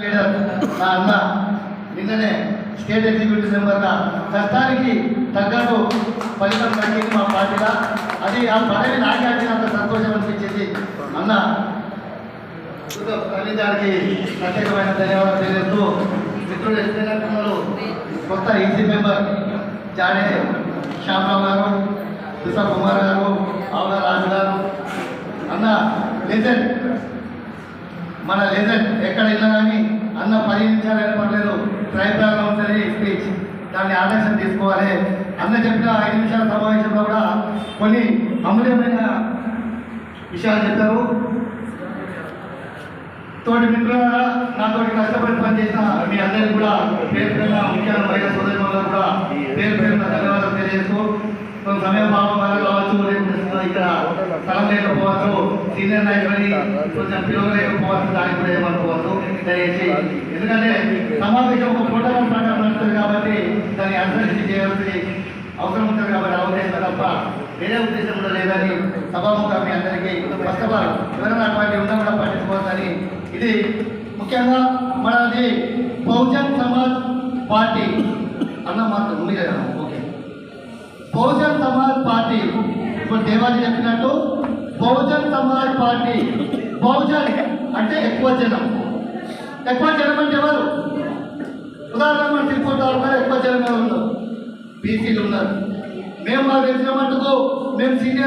Leader నా అన్న నిన్ననే స్టేట్ ఎగ్జిక్యూటివ్ మెంబర్గా కష్టానికి తగ్గట్టు ఫలితం కలిగింది మా పార్టీగా. అది ఆ పదవి నాకే అంత సంతోషం అనిపించింది. అన్న ప్రవీణ్ ప్రత్యేకమైన ధన్యవాదాలు తెలియజేస్తూ మిత్రుడు ఎస్పీనర్ కొత్త ఈసీ మెంబర్ జాడే శ్యామరావు గారు దుసా కుమార్ గారు ఆవుల రాజు గారు. అన్న లేదండి మన లెజెండ్ ఎక్కడ వెళ్ళినా కానీ అన్న పది నిమిషాలు అయినా పర్లేదు ట్రైబ్రాగా ఉంటుంది స్పీచ్ దాన్ని ఆదర్శం తీసుకోవాలి. అన్న చెప్పిన ఐదు నిమిషాల సమావేశంలో కూడా కొన్ని అమూల్యమైన విషయాలు చెప్పారు. తోటి మిత్రులారా నాతోటి కష్టపడి పనిచేసిన మీ అందరికీ కూడా పేరు పేరున ముఖ్యంగా మహిళా సోదరి కూడా పేరు పేరున ధన్యవాదాలు తెలియజేస్తూ కొంత సమయం భావం వల్ల కావచ్చు ఇక్కడ స్థలం లేకపోవచ్చు సీనియర్ నాయకులని కొంచెం పిలవలేకపోవచ్చు దానికి కూడా ఏమనుకోవచ్చు దయచేసి. ఎందుకంటే సమావేశం ఒక ప్రోటోకాల్ ప్రకారం నడుస్తుంది కాబట్టి దాన్ని అనుసరించి చేయాల్సి అవసరం ఉంటుంది కాబట్టి అవకాశం తప్ప వేరే ఉద్దేశం కూడా లేదని సభాముఖంగా మీ అందరికీ ఫస్ట్ ఆఫ్ ఆల్ ఎవరైనా పార్టీ ఉన్నా కూడా పట్టించుకోవద్దని. ఇది ముఖ్యంగా మనది బహుజన్ సమాజ్ పార్టీ. అన్న మాత్రం ఓకే. బహుజన్ సమాజ్ పార్టీ ఇప్పుడు దేవాజీ చెప్పినట్టు బహుజన్ సమాజ్ పార్టీ. బహుజన్ అంటే ఎక్కువ జనం. ఎక్కువ జనం అంటే ఎవరు? ఉదాహరణ మన తిరుపతి ఎక్కువ జనమే ఉన్నారు? బీసీలు ఉన్నారు. మేము మాకు తెలిసిన మేము సీనియర్